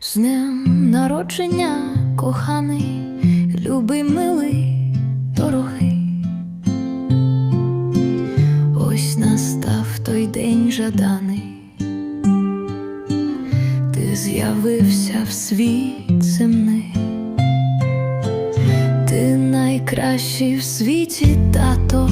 З днем народження, коханий, любий, милий, дорогий. Ось настав той день жаданий. Ти з'явився в світ земний. Ти найкращий в світі тато.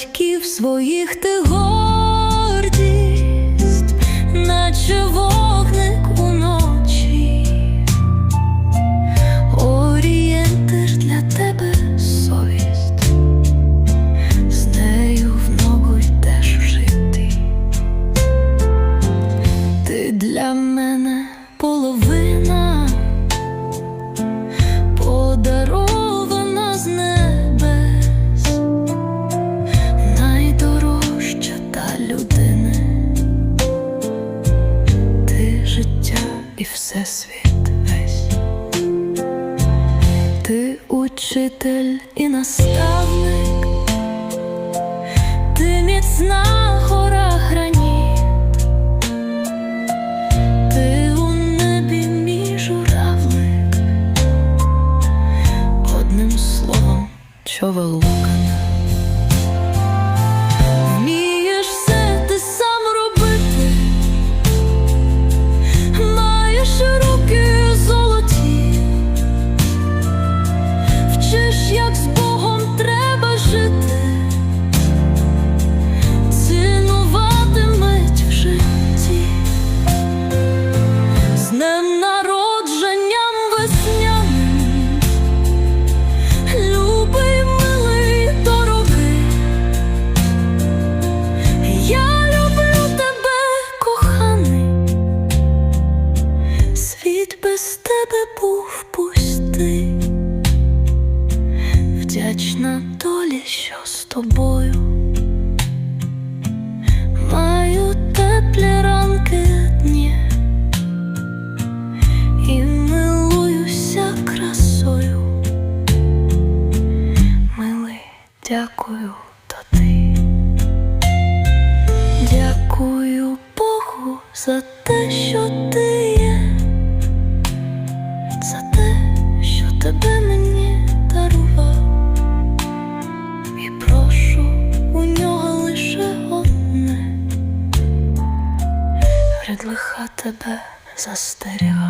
Батьків своїх ти гордість, наче вогник уночі. Орієнтир для тебе совість, з нею в ногу йдеш в житті. Ти для мене учитель і наставник, ти міцна гора граніт. Ти у небі мій журавлик, одним словом, човелукана. Пустий, вдячна долі, що з тобою. Маю теплі ранки дні і милуюся красою. Милий, дякую ти. Дякую Богу за те, що ти що мені дарував, і прошу у нього лише одне. Від лиха тебе застерігав.